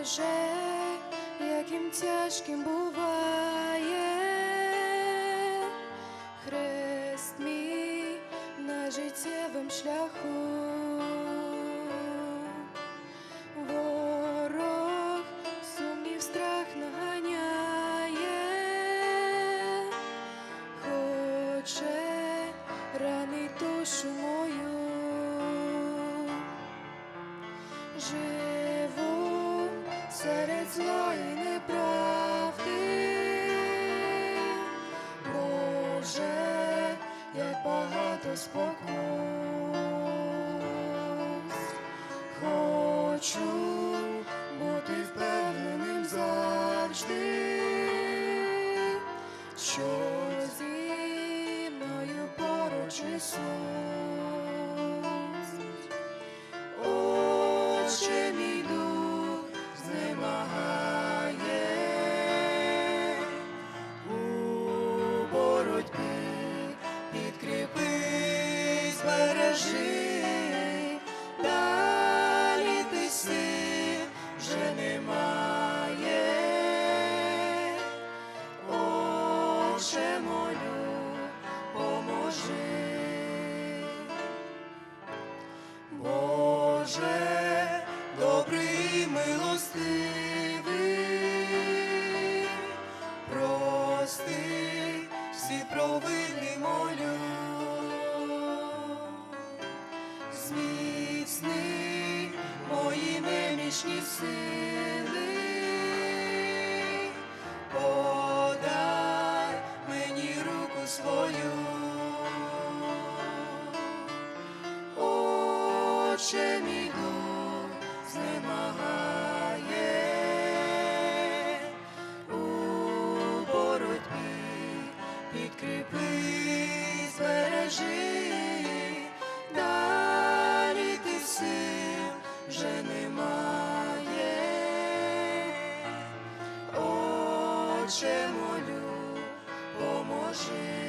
Боже, яким тяжким буває хрест мій на життєвим шляху. Ворог сумнів страх наганяє, хоче ранить душу мою. Живу серед злої неправди, Боже, як багато спокус. Хочу бути впевненим завжди, що зі мною поруч Ісус. Збережи, зміцни мої немічні сили, подай мені руку свою. Отче мій дух знемагає Отче молю, поможи.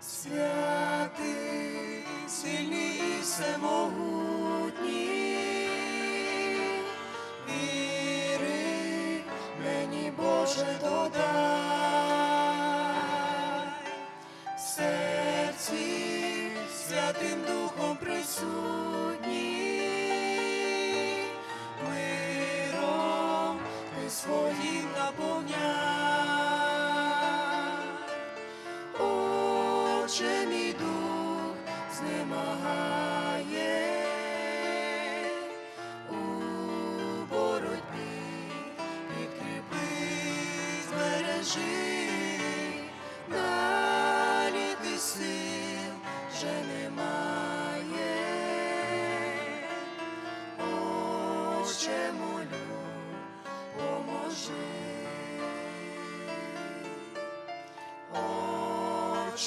Святий, сильний і всемогутній, святим Духом присутній, миром ти своїм наповняй. Отче мій дух знемагає. У боротьбі, підкріпи, збережи, далі ти сил вже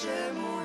поможи. Отче мой,